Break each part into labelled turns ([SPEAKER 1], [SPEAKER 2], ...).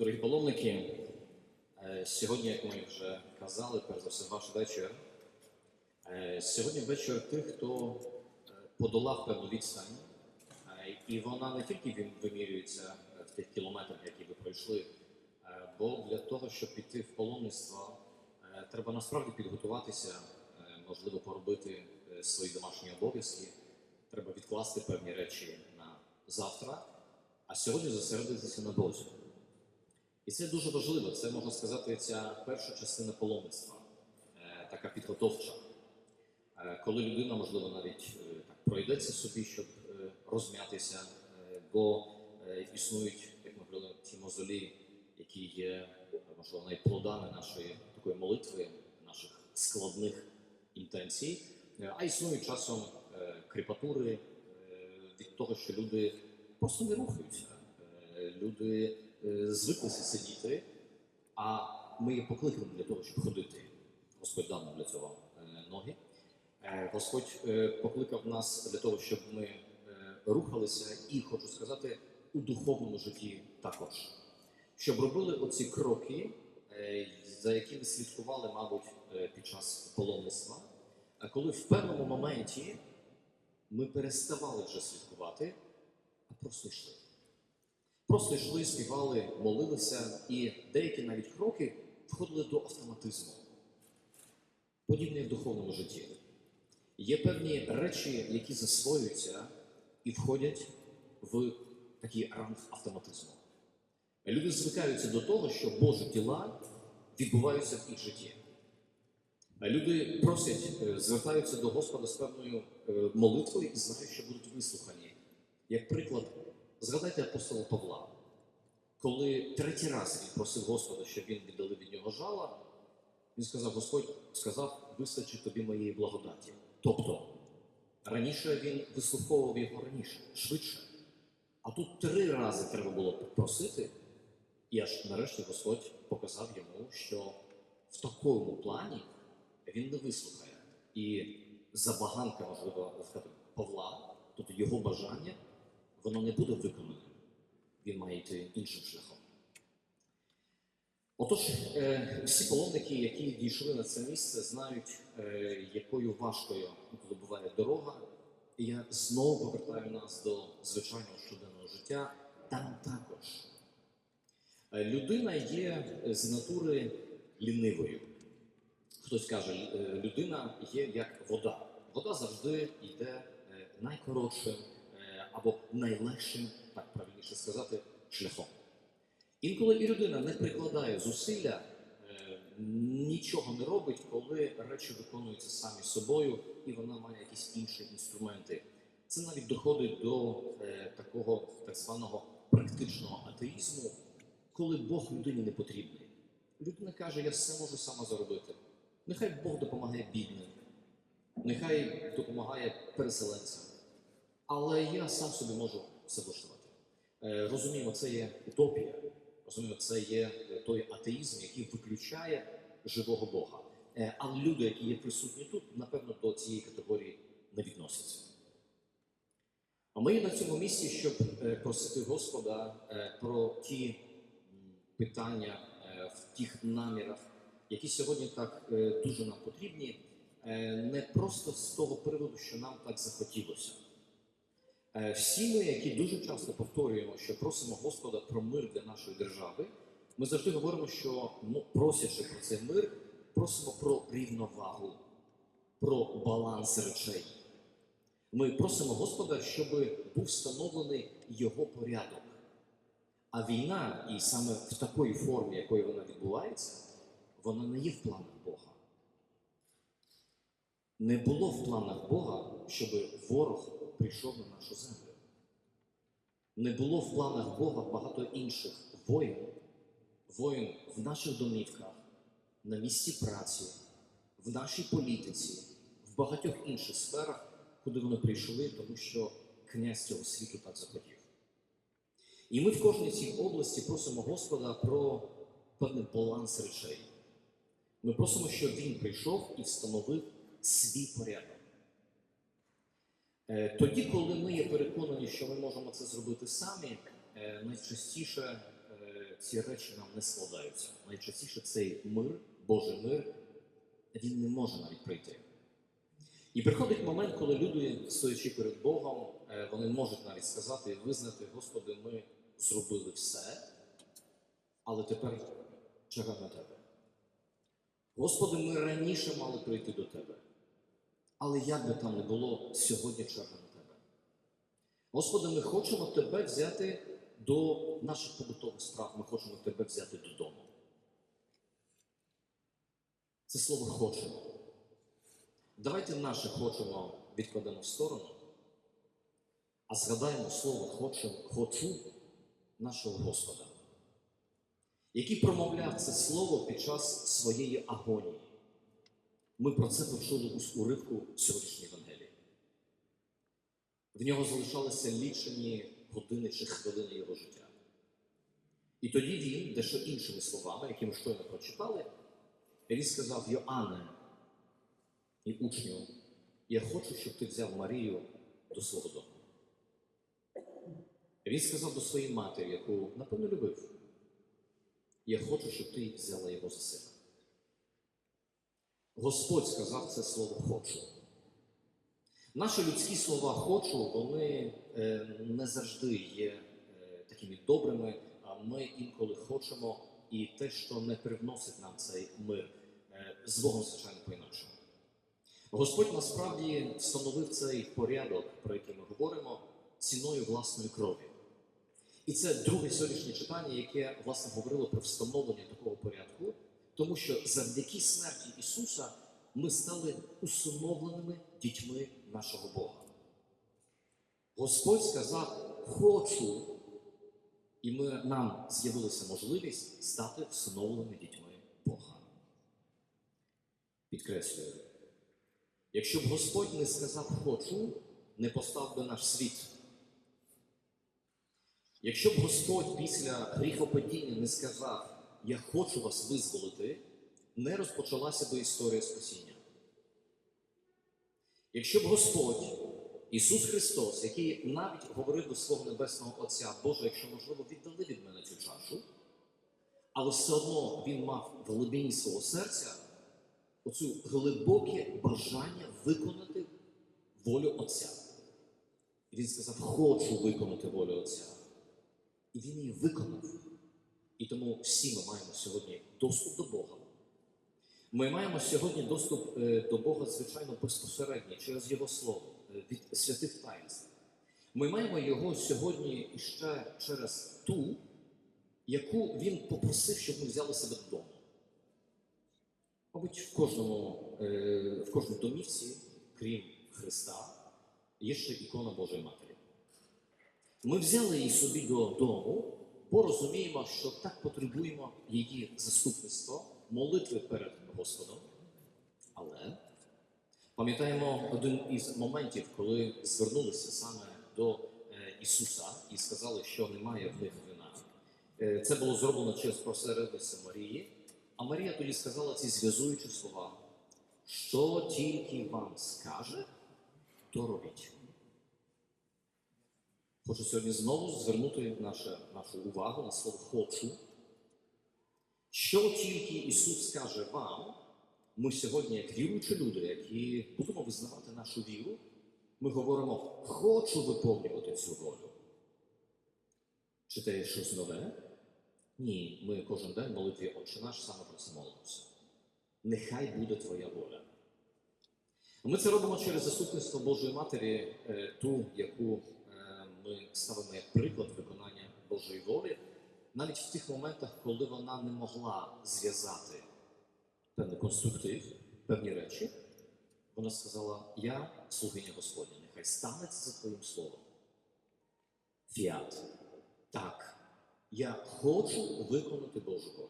[SPEAKER 1] Дорогі паломники, е, сьогодні, як ми вже казали, перш за все ваш вечір. Е, Сьогодні вечір тих, хто е, подолав певну відстань, і вона не тільки вимірюється в тих кілометрах, які ви пройшли, бо для того, щоб піти в паломництво, треба насправді підготуватися, можливо, поробити свої домашні обов'язки, треба відкласти певні речі на завтра, а сьогодні зосередитися на Бозі. І це дуже важливо. Це можна сказати, ця перша частина паломництва, е, така підготовча. Е, Коли людина, можливо, навіть е, так пройдеться собі, щоб розм'ятися, бо існують, як ми говорили, ті мозолі, які є, можливо, навіть плодами нашої такої молитви, наших складних інтенцій, а існують часом кріпатури від того, що люди просто не рухаються. Люди звиклися сидіти, а ми є покликані для того, щоб ходити. Господь дав нам для цього е, ноги. Е, Господь е, покликав нас для того, щоб ми е, рухалися, і хочу сказати, у духовному житті також. Щоб робили оці кроки, е, за якими слідкували, мабуть, е, під час паломництва. А коли в певному моменті ми переставали вже слідкувати, а просто йшли. Просто йшли, співали, молилися, і деякі навіть кроки входили до автоматизму. Подібне в духовному житті. Є певні речі, які засвоюються і входять в такий ранг автоматизму. Люди звикаються до того, що Божі діла відбуваються в їх житті. Люди просять, е, звертаються до Господа з певною е, молитвою і знають, що будуть вислухані. Як приклад, згадайте апостола Павла, коли третій раз він просив Господа, щоб він віддали від нього жала, він сказав: Господь сказав, вистачить тобі моєї благодаті. Тобто, раніше він вислуховував його раніше, швидше. А тут три рази треба було просити, і аж нарешті Господь показав йому, що в такому плані він не вислухає. І забаганка, можливо, Павла, тобто його бажання, воно не буде виконане. Він має йти іншим шляхом. Отож, е, всі паломники, які дійшли на це місце, знають, е, якою важкою інколи буває дорога. І я знову повертаю нас до звичайного щоденного життя. Там також Е, людина є з натури лінивою. Хтось каже, людина є як вода. Вода завжди йде найкоротшим або найлегшим, так правильніше сказати, шляхом. Інколи і людина не прикладає зусилля, е, нічого не робить, коли речі виконуються самі собою, і вона має якісь інші інструменти. Це навіть доходить до е, такого так званого практичного атеїзму, коли Бог людині не потрібний. Людина каже, я все можу сама заробити. Нехай Бог допомагає бідним, нехай допомагає переселенцям. Але я сам собі можу все влаштувати. Е, Розуміємо, це є утопія. Розуміємо, це є е, той атеїзм, який виключає живого Бога. Е, Але люди, які є присутні тут, напевно, до цієї категорії не відносяться. А ми на цьому місці, щоб просити Господа про ті питання в тих намірах, які сьогодні так дуже нам потрібні, не просто з того приводу, що нам так захотілося. Е, Всі ми, які дуже часто повторюємо, що просимо Господа про мир для нашої держави, ми завжди говоримо, що ну, просячи про цей мир, просимо про рівновагу, про баланс речей. Ми просимо Господа, щоб був встановлений його порядок. А війна, і саме в такої формі, якою вона відбувається, вона не є в планах Бога. Не було в планах Бога, щоб ворог прийшов на нашу землю. Не було в планах Бога багато інших воїн, воїн в наших домівках, на місці праці, в нашій політиці, в багатьох інших сферах, куди вони прийшли, тому що князь цього світу так захотів. І ми в кожній цій області просимо Господа про певний баланс речей. Ми просимо, щоб Він прийшов і встановив свій порядок. Е, Тоді, коли ми є переконані, що ми можемо це зробити самі, е, найчастіше е, ці речі нам не складаються. Найчастіше цей мир, Божий мир, він не може навіть прийти. І приходить момент, коли люди, стоячи перед Богом, вони можуть навіть сказати і визнати, Господи, ми зробили все, але тепер черга на тебе. Господи, ми раніше мали прийти до Тебе. Але як би там не було, сьогодні черга на Тебе. Господи, ми хочемо Тебе взяти до наших побутових справ, ми хочемо Тебе взяти додому. Це слово хочемо. Давайте наше хочемо відкладемо в сторону, а згадаємо слово хочу, хочу нашого Господа, який промовляв це слово під час своєї агонії. Ми про це почули у уривку сьогоднішньої Євангелії. В нього залишалися лічені години чи хвилини його життя. І тоді він, дещо іншими словами, які ми щойно прочитали, він сказав Йоанне і учню, я хочу, щоб ти взяв Марію до свого дому. Він сказав до своєї матері, яку, напевно, любив, я хочу, щоб ти взяла його за сина. Господь сказав це слово хочу. Наші людські слова хочу, вони е, не завжди є е, такими добрими, а ми інколи хочемо і те, що не привносить нам цей мир, е, з Богом, звичайно, по-інакшому. Господь насправді встановив цей порядок, про який ми говоримо, ціною власної крові. І це друге сьогоднішнє читання, яке власне говорило про встановлення такого порядку, тому що завдяки смерті Ісуса ми стали усиновленими дітьми нашого Бога. Господь сказав: хочу, і ми, нам з'явилася можливість стати всиновленими дітьми Бога. Підкреслюю, якщо б Господь не сказав хочу, не постав би наш світ. Якщо б Господь після гріхопадіння не сказав, я хочу вас визволити, не розпочалася би історія спасіння. Якщо б Господь, Ісус Христос, який навіть говорив до свого Небесного Отця, Боже, якщо можливо, віддали від мене цю чашу, але все одно Він мав в глибині свого серця оцю глибоке бажання виконати волю Отця. І він сказав, хочу виконати волю Отця. І він її виконав. І тому всі ми маємо сьогодні доступ до Бога. Ми маємо сьогодні доступ е, до Бога, звичайно, безпосередньо через Його Слово, е, від святих таїнств. Ми маємо його сьогодні іще через ту, яку він попросив, щоб ми взяли себе додому. Мабуть, в кожному, е, в кожній домівці, крім Христа, є ще ікона Божої Матері. Ми взяли її собі додому, бо розуміємо, що так потребуємо її заступництва, молитви перед Господом. Але пам'ятаємо один із моментів, коли звернулися саме до е, Ісуса і сказали, що немає в них вина. Е, Це було зроблено через посередництво Марії. А Марія тоді сказала ці зв'язуючі слова, що тільки вам скаже, то робіть. Хочу сьогодні знову звернути нашу, нашу увагу на слово хочу. Що тільки Ісус скаже вам, ми сьогодні, як віруючі люди, які будемо визнавати нашу віру, ми говоримо, хочу виповнювати цю волю. Чи це є щось нове? Ні, ми кожен день в молитві Отче наш саме про це молимося. Нехай буде Твоя воля. Ми це робимо через заступництво Божої Матері, е, ту, яку ми ставимо як приклад виконання Божої волі, навіть в тих моментах, коли вона не могла зв'язати певний конструктив, певні речі, вона сказала: Я слугиня Господня, нехай станеться за Твоїм словом. Фіат. Так, я хочу виконати Божу волю.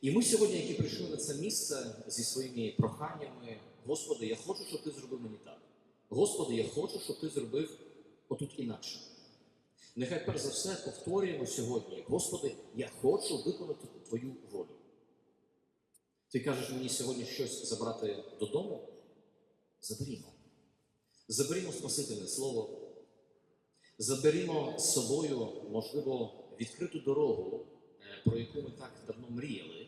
[SPEAKER 1] І ми сьогодні, які прийшли на це місце зі своїми проханнями, Господи, я хочу, щоб ти зробив мені так. Господи, я хочу, щоб ти зробив отут інакше. Нехай перш за все повторюємо сьогодні, Господи, я хочу виконати Твою волю. Ти кажеш мені сьогодні щось забрати додому? Заберімо. Заберімо Спасительне Слово. Заберімо з собою, можливо, відкриту дорогу, е, про яку ми так давно мріяли,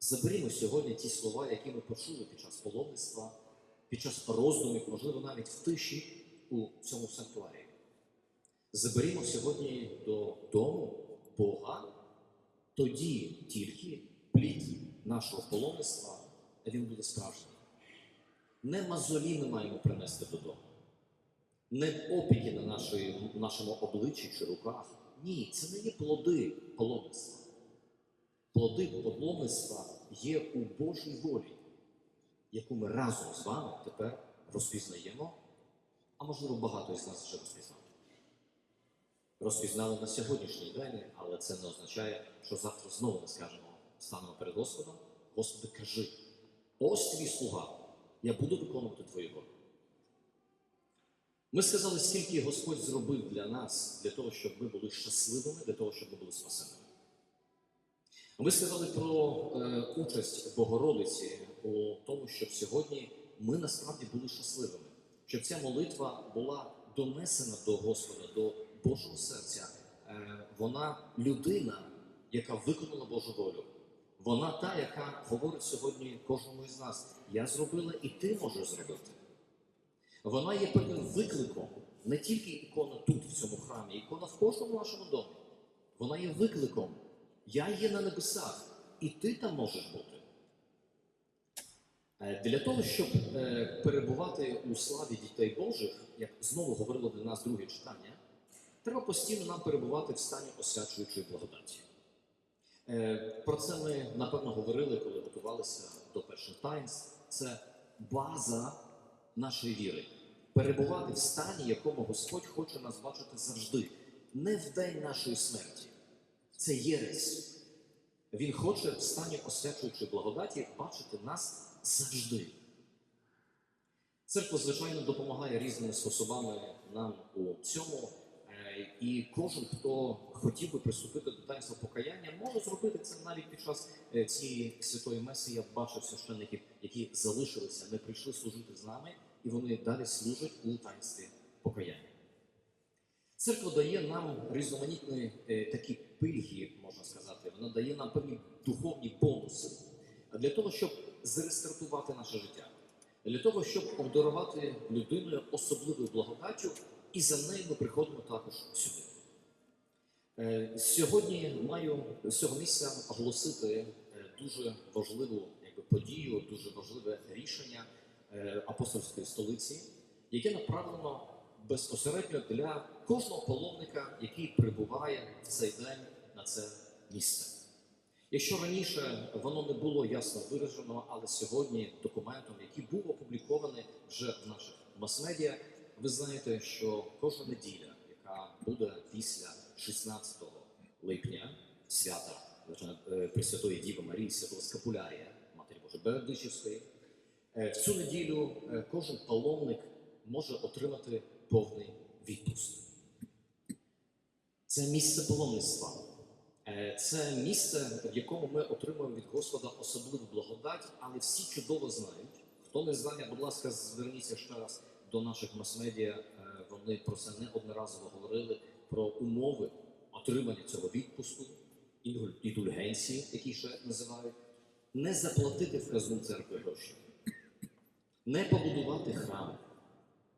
[SPEAKER 1] заберімо сьогодні ті слова, які ми почули під час паломництва, під час роздумів, можливо, навіть в тиші у цьому санктуарі. Заберімо сьогодні до дому Бога, тоді тільки плід нашого паломництва, він буде справжній. Не мазолі ми маємо принести додому, не опіки на нашої, нашому обличчі чи руках. Ні, це не є плоди паломництва. Плоди паломництва є у Божій волі, яку ми разом з вами тепер розпізнаємо, а можливо багато із нас вже розпізнали. Розпізнали на сьогоднішній день, але це не означає, що завтра знову не скажемо, станемо перед Господом. Господи, кажи, ось твій слуга, я буду виконувати твою волю. Ми сказали, скільки Господь зробив для нас, для того, щоб ми були щасливими, для того, щоб ми були спасеними. Ми сказали про е, участь Богородиці у тому, щоб сьогодні ми насправді були щасливими, щоб ця молитва була донесена до Господа, до Божого серця. Е, вона людина, яка виконала Божу волю. Вона та, яка говорить сьогодні кожному із нас: я зробила, і ти можеш зробити. Вона є певним викликом, не тільки ікона тут, в цьому храмі, ікона в кожному нашому домі. Вона є викликом. Я є на небесах, і ти там можеш бути. Е, Для того, щоб е, перебувати у славі дітей Божих, як знову говорило для нас друге читання, треба постійно нам перебувати в стані освячуючої благодаті. Е, Про це ми напевно говорили, коли готувалися до перших таїнств. Це база нашої віри. Перебувати в стані, якому Господь хоче нас бачити завжди, не в день нашої смерті. Це єресь. Він хоче в стані освячуючої благодаті бачити нас завжди. Церква, звичайно, допомагає різними способами нам у цьому. І кожен, хто хотів би приступити до таїнства покаяння, може зробити це навіть під час е, цієї святої меси. Я бачив священників, які залишилися, не прийшли служити з нами, і вони далі служать у таїнстві покаяння. Церква дає нам різноманітні е, такі пильги, можна сказати. Вона дає нам певні духовні бонуси для того, щоб зарестартувати наше життя, для того, щоб обдарувати людиною особливою благодаттю, і за нею ми приходимо також сюди. Е, Сьогодні маю з цього місця оголосити е, дуже важливу якби, подію, дуже важливе рішення е, апостольської столиці, яке направлено безпосередньо для кожного паломника, який прибуває в цей день на це місце. Якщо раніше воно не було ясно виражено, але сьогодні документом, який був опублікований вже в наших мас-медіа, ви знаєте, що кожна неділя, яка буде після 16 липня, свята е, Пресвятої Діви Марії, Святого Скапулярія, Матері Божої Бердичівської, е, в цю неділю е, кожен паломник може отримати повний відпуск. Це місце паломництва. Це місце, в якому ми отримуємо від Господа особливу благодать, але всі чудово знають. Хто не знає, будь ласка, зверніться ще раз до наших мас-медіа. Е, Вони про це неодноразово говорили про умови отримання цього відпуску, індульгенції, які ще називають, не заплатити в казну церкви гроші, не побудувати храм.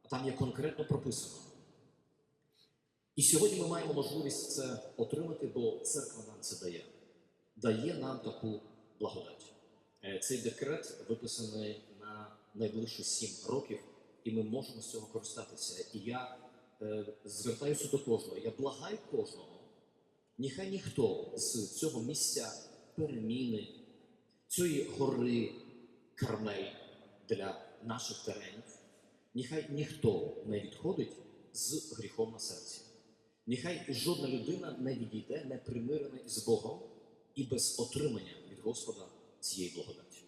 [SPEAKER 1] А там є конкретно прописано. І сьогодні ми маємо можливість це отримати, бо церква нам це дає. Дає нам таку благодать. Е, Цей декрет виписаний на найближчі сім років, і ми можемо з цього користатися. І я е, звертаюся до кожного. Я благаю кожного. Нехай ніхто з цього місця переміни, цієї гори Кармель для наших теренів, нехай ніхто не відходить з гріхом на серці. Нехай жодна людина не відійде непримирена із Богом і без отримання від Господа цієї благодаті.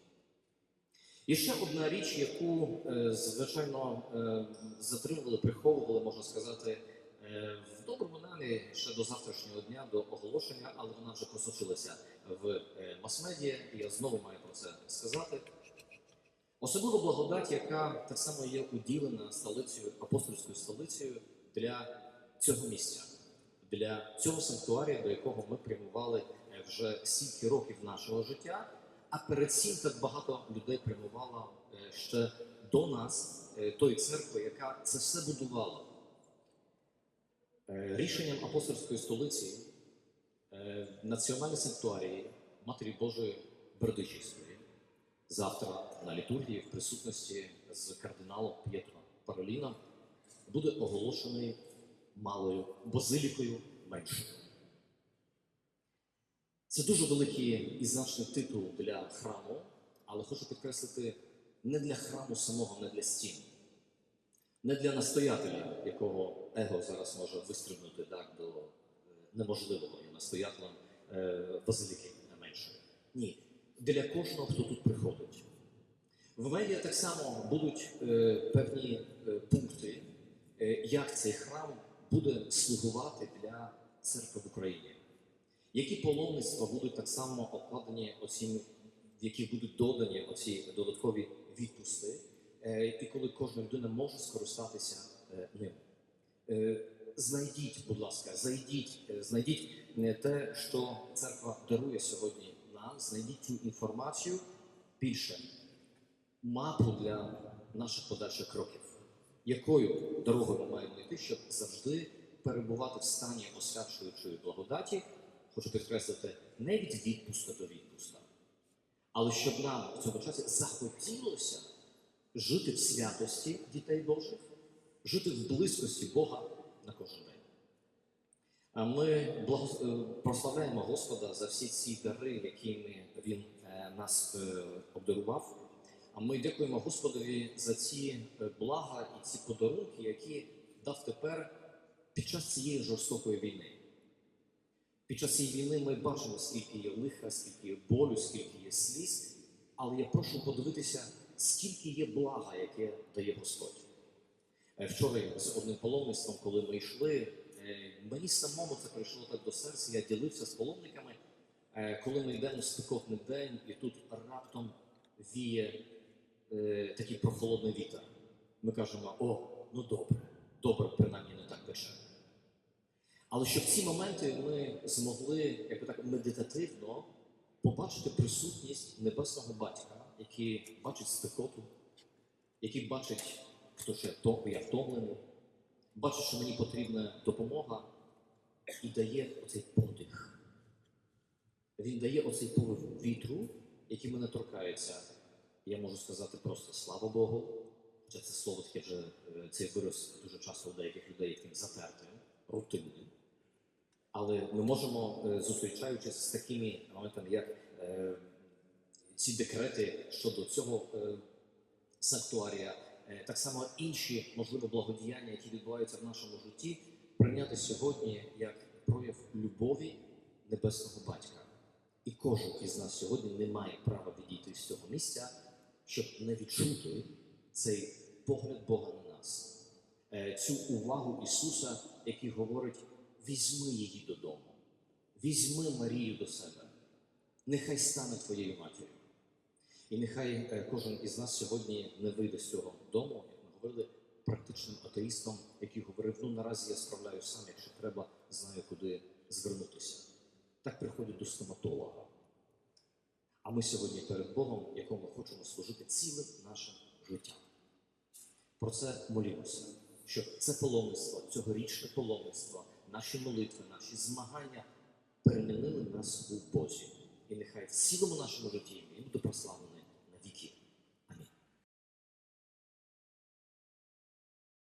[SPEAKER 1] І ще одна річ, яку, е, звичайно, е, затримували, приховували, можна сказати, е, в доброму намірі ще до завтрашнього дня, до оголошення, але вона вже просочилася в мас-медіа, і я знову маю про це сказати. Особливо благодать, яка так само є уділена столицею, апостольською столицею для цього місця, біля цього санктуарія, до якого ми прямували вже стільки років нашого життя. А перед цим так багато людей прямувало е, ще до нас, е, тої церкви, яка це все будувала. Е, Рішенням апостольської столиці е, національної санктуарії Матері Божої Бердичівської завтра на літургії в присутності з кардиналом П'єтро Пароліном буде оголошений малою базилікою меншою. Це дуже великий і значний титул для храму, але хочу підкреслити не для храму самого, не для стін, не для настоятеля, якого его зараз може вистрибнути так, до е, неможливого і настоятелем е, базиліки меншої. Ні, для кожного, хто тут приходить. В медіа так само будуть е, певні пункти, як цей храм буде слугувати для церкви в Україні. Які паломництва будуть так само обкладені яких будуть додані оці додаткові відпусти, е, і коли кожна людина може скористатися е, ним. Е, Знайдіть, будь ласка, зайдіть, знайдіть те, що церква дарує сьогодні нам, знайдіть цю інформацію більше, мапу для наших подальших кроків. Якою дорогою ми маємо йти, щоб завжди перебувати в стані освячуючої благодаті, хочу підкреслити, не від відпуска до відпуска, але щоб нам в цьому часі захотілося жити в святості дітей Божих, жити в близькості Бога на кожен день. Ми е, прославляємо Господа за всі ці дари, якими Він е, нас е, обдарував. А ми дякуємо Господові за ці блага і ці подарунки, які дав тепер під час цієї жорстокої війни. Під час цієї війни ми бачимо, скільки є лиха, скільки є болю, скільки є сліз. Але я прошу подивитися, скільки є блага, яке дає Господь. Е, Вчора з одним паломництвом, коли ми йшли, е, мені самому це прийшло так до серця. Я ділився з паломниками, е, коли ми йдемо в спекотний день, і тут раптом віє такий прохолодний вітер. Ми кажемо: о, ну добре, добре, принаймні не так пече. Але щоб ці моменти ми змогли якби так медитативно побачити присутність небесного батька, який бачить спекоту, який бачить, хто ще я втомлений, бачить, що мені потрібна допомога, і дає оцей подих. Він дає оцей повив вітру, який мене торкається. Я можу сказати просто слава Богу. Хоча це слово таке вже е, цей вираз дуже часто у деяких людей таким затертим, рутинним. Але ми можемо, е, зустрічаючись з такими моментами, як е, ці декрети щодо цього е, санктуарія, так само інші, можливо, благодіяння, які відбуваються в нашому житті, прийняти сьогодні як прояв любові небесного батька. І кожен із нас сьогодні не має права відійти з цього місця, щоб не відчути цей погляд Бога на нас, цю увагу Ісуса, який говорить: візьми її додому, візьми Марію до себе, нехай стане твоєю матір'ю. І нехай е, кожен із нас сьогодні не вийде з цього дому, як ми говорили, практичним атеїстом, який говорив: ну наразі я справляюсь сам, якщо треба, знаю, куди звернутися. Так приходять до стоматолога. А ми сьогодні перед Богом, якому хочемо служити цілим нашим життям. Про це молімося, щоб це паломництво, цьогорічне паломництво, наші молитви, наші змагання перемінили нас у Бозі. І нехай в цілому нашому житті він буде прославлений